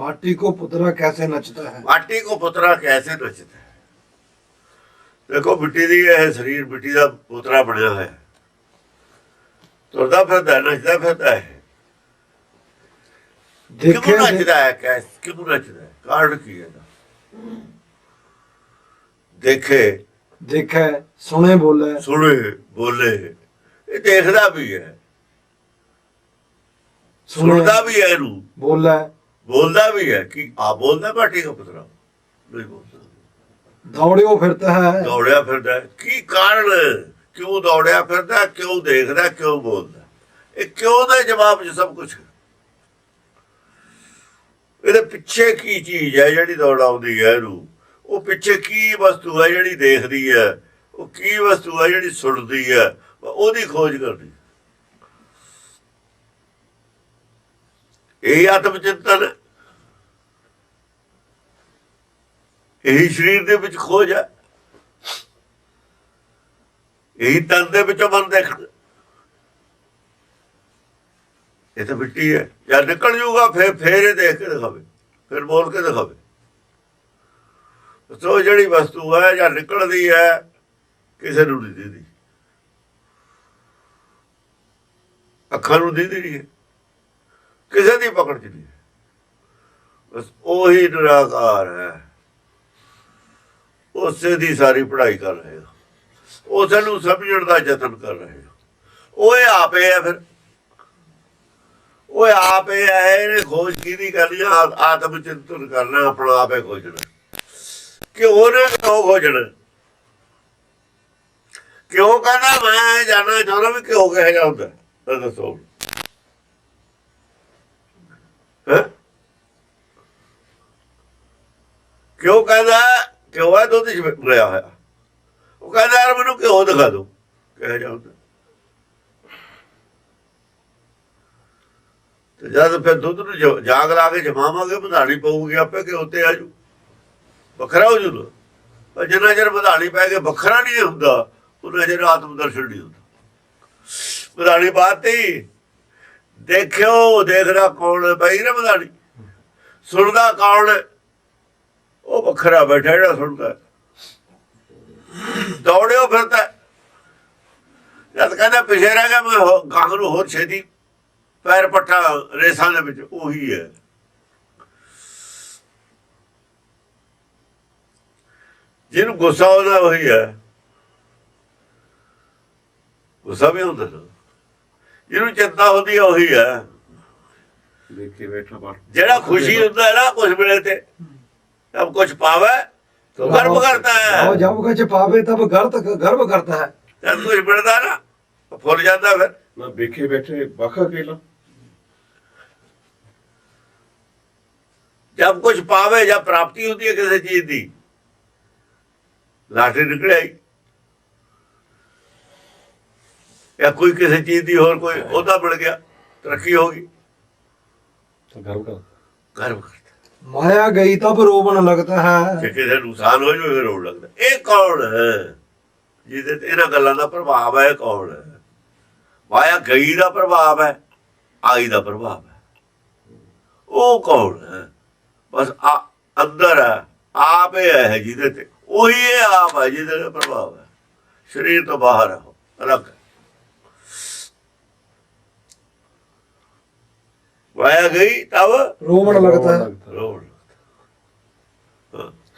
माटी को पुतरा कैसे नचता है ਮਾਟੀ ਕੋ ਪੁੱਤਰਾ ਕੈਸੇ ਨੱਚਦਾ ਹੈ ਦੇਖੋ ਮਿੱਟੀ ਦੀ ਇਹ ਸਰੀਰ ਮਿੱਟੀ ਦਾ ਪੁੱਤਰਾ ਬਣਿਆ ਹੋਇਆ ਹੈ। ਤੁਰਦਾ ਫਿਰਦਾ ਹੈ, ਨੱਚਦਾ ਫਿਰਦਾ ਹੈ देखे ਕਿਉਂ ਨੱਚਦਾ ਹੈ ਕੈਸ ਕਿਉਂ ਨੱਚਦਾ ਹੈ ਕਾਰਨ ਕੀ ਹੈ ਇਹਦਾ? ਦੇਖੇ देखे सुने बोले ਸੁਣੇ ਬੋਲੇ ਇਹ ਦੇਖਦਾ ਵੀ ਹੈ सुने ਸੁਣਦਾ ਵੀ ਹੈ ਇਹਨੂੰ बोले ਬੋਲਦਾ ਵੀ ਹੈ ਕਿ ਆ ਬੋਲਦਾ ਬਾਟੀ ਦਾ ਪੁੱਤਰਾ ਨਹੀਂ ਦੌੜਿਓ ਫਿਰਦਾ ਹੈ। ਦੌੜਿਆ ਫਿਰਦਾ ਕੀ ਕਾਰਨ? ਕਿਉਂ ਦੌੜਿਆ ਫਿਰਦਾ ਕਿਉਂ ਦੇਖਦਾ ਕਿਉਂ ਬੋਲਦਾ ਇਹ ਕਿਉਂ ਦਾ ਜਵਾਬ ਚ ਸਭ ਕੁਝ ਇਹਦੇ ਪਿੱਛੇ ਕੀ ਚੀਜ਼ ਹੈ ਜਿਹੜੀ ਦੌੜ ਆਉਂਦੀ ਹੈ ਇਹਨੂੰ? ਉਹ ਪਿੱਛੇ ਕੀ ਵਸਤੂ ਹੈ ਜਿਹੜੀ ਦੇਖਦੀ ਹੈ? ਉਹ ਕੀ ਵਸਤੂ ਹੈ ਜਿਹੜੀ ਸੁਣਦੀ ਹੈ? ਉਹਦੀ ਖੋਜ ਕਰਦੀ ਇਹ ਆਤਮ ਚਿੰਤਨ ਇਹੀ ਸਰੀਰ ਦੇ ਵਿੱਚ ਖੋਜ ਹੈ। ਇਹੀ ਤਨ ਦੇ ਵਿੱਚੋਂ ਮਨ ਦੇਖਣਾ ਇਹ ਤਾਂ ਮਿੱਟੀ ਹੈ। ਜਾਂ ਨਿਕਲ ਜੂਗਾ, ਫੇਰ ਫੇਰ ਇਹ ਦੇਖ ਕੇ ਦਿਖਾਵੇ। ਫਿਰ ਬੋਲ ਕੇ ਦਿਖਾਵੇ। ਸੋ ਜਿਹੜੀ ਵਸਤੂ ਹੈ ਜਾਂ ਨਿਕਲਦੀ ਹੈ, ਕਿਸੇ ਨੂੰ ਨਹੀਂ ਦਿੰਦੀ ਅੱਖਾਂ ਨੂੰ ਦਿੰਦੀ ਨਹੀਂ ਹੈ। ਕਿਸੇ ਦੀ ਪਕੜ ਚ ਨਹੀਂ ਬਸ ਉਹੀ ਨਿਰਾਕਾਰ ਹੈ। ਉਸੇ ਦੀ ਸਾਰੀ ਪੜ੍ਹਾਈ ਕਰ ਰਹੇ ਹੋ ਉਸੇ ਨੂੰ ਸਮਝਣ ਦਾ ਯਤਨ ਕਰ ਰਹੇ ਹੋ ਉਹ ਇਹ ਆਪੇ ਹੈ ਫਿਰ ਉਹ ਇਹ ਆਪੇ ਹੈ ਇਹਨੇ ਖੋਜ ਕੀਤੀ ਕਰਨੀ ਆਤਮ ਚਿੰਤਨ ਕਰਨਾ, ਆਪਣਾ ਆਪੇ ਖੋਜਣਾ। ਕਿ ਉਹਨੇ ਕਿਉਂ ਖੋਜਣਾ? ਕਿਉਂ ਕਹਿੰਦਾ ਮੈਂ ਜਾਣਨਾ ਚਾਹੁੰਦਾ ਵੀ ਕਿਉਂ ਕਿਹਾ ਜਾਂਦਾ ਤਾਂ ਦੱਸੋ। ਹੈਂ? ਕਿਉਂ ਕਹਿੰਦਾ ਕਿਉਂ ਹੈ ਦੁੱਧ ਚ ਮਿਲਿਆ ਹੋਇਆ। ਉਹ ਕਹਿੰਦਾ, ਯਾਰ ਮੈਨੂੰ ਘਿਓ ਦਿਖਾ ਦੋ ਕਹਿ ਜਾਂਦਾ ਤੇ ਜਦ ਫਿਰ ਦੁੱਧ ਨੂੰ ਜਾਗ ਲਾ ਕੇ ਜਮਾਵਾਂਗੇ, ਵਧਾਣੀ ਪਊਗੀ ਆਪੇ ਕਿ ਉੱਤੇ ਆ ਜੂ ਵੱਖਰਾ ਹੋ ਜੂ ਪਰ ਜਿੰਨਾ ਚਿਰ ਵਧਾਣੀ ਪੈ ਕੇ ਵੱਖਰਾ ਨਹੀਂ ਹੁੰਦਾ ਉਹਨਾਂ ਚਿਰ ਆਤਮ ਦਰਸ਼ਨ ਨਹੀਂ ਹੁੰਦਾ। ਵਧਾਣੀ ਬਾਤੀ ਦੇਖਿਓ, ਦੇਖਦਾ ਕੌਣ ਹੈ ਭਾਈ ਨਾ ਵਧਾਣੀ। ਸੁਣਦਾ ਕੌਣ ਉਹ ਵੱਖਰਾ ਬੈਠਾ ਜਿਹੜਾ ਸੁਣਦਾ। ਦੌੜਿਓ ਫਿਰਦਾ। ਜਦ ਕਹਿੰਦਾ ਪਿਛੇ ਰਹਿ ਗਿਆ ਮੈਂ ਹੋ- ਗਾਂ ਨੂੰ ਹੋਰ ਛੇਤੀ ਪੈਰ ਪੱਟਾ ਰੇਸਾਂ ਦੇ ਵਿੱਚ ਉਹੀ ਹੈ। ਜਿਹਨੂੰ ਗੁੱਸਾ ਆਉਂਦਾ ਉਹੀ ਹੈ। ਗੁੱਸਾ ਵੀ ਹੁੰਦਾ ਜਿਹਨੂੰ ਚਿੰਤਾ ਹੁੰਦੀ ਹੈ ਉਹੀ ਹੈ। ਦੇਖ ਬੈਠਾ ਜਿਹੜਾ ਖੁਸ਼ੀ ਹੁੰਦਾ ਹੈ ਨਾ ਕੁਝ ਮਿਲੇ ਤੇ। ਤਬ ਕੁਝ ਪਾਵੇ तो गर्व करता है और जब कुछ पावे तब गर्व गर्व करता है ਜਦ ਕੁਝ ਮਿਲਦਾ ਨਾ ਉਹ ਫੁੱਲ ਜਾਂਦਾ ਫਿਰ ਨਾ ਵੇਖੇ ਬੈਠੇ ਬਾਖਾ ਕੇਲਾ ਜਦ ਕੁਝ ਪਾਵੇ ਜਾਂ ਪ੍ਰਾਪਤੀ ਹੁੰਦੀ ਹੈ ਕਿਸੇ ਚੀਜ਼ ਦੀ ਲਾਟਰੀ ਨਿਕਲ ਆਈ ਜਾਂ ਕੋਈ ਕਿਸੇ ਚੀਜ਼ ਦੀ ਹੋਰ ਕੋਈ ਉਹਦਾ ਮਿਲ ਗਿਆ ਤਰੱਕੀ ਹੋ ਗਈ ਤਾਂ ਗਰਵ ਕਰ ਗਰਵ ਕਰਦਾ ਮਾਇਆ ਗਈ ਤਾਂ ਰੋਵਣ ਲੱਗਦਾ ਹੈ। ਜੇ ਕਿਸੇ ਨੂੰ ਨੁਕਸਾਨ ਹੋ ਜਾਵੇ ਫਿਰ ਲੱਗਦਾ। ਇਹ ਕੌਣ ਹੈ? ਜਿਹਦੇ ਤੇ ਇਹਨਾਂ ਗੱਲਾਂ ਦਾ ਪ੍ਰਭਾਵ ਹੈ ਕੌਣ ਹੈ? ਮਾਇਆ ਗਈ ਦਾ ਪ੍ਰਭਾਵ ਹੈ, ਆਈ ਦਾ ਪ੍ਰਭਾਵ ਹੈ। ਉਹ ਕੌਣ ਹੈ? ਬਸ ਆ ਅੰਦਰ ਹੈ, ਆਪ ਹੀ ਹੈ ਜਿਹਦੇ ਤੇ। ਉਹੀ ਆਪ ਹੈ ਜਿਹਦੇ ਤੇ ਪ੍ਰਭਾਵ ਹੈ। ਸਰੀਰ ਤੋਂ ਬਾਹਰ ਹੈ। ਰੱਖ पाया गई तब रोमन लगता है रोमन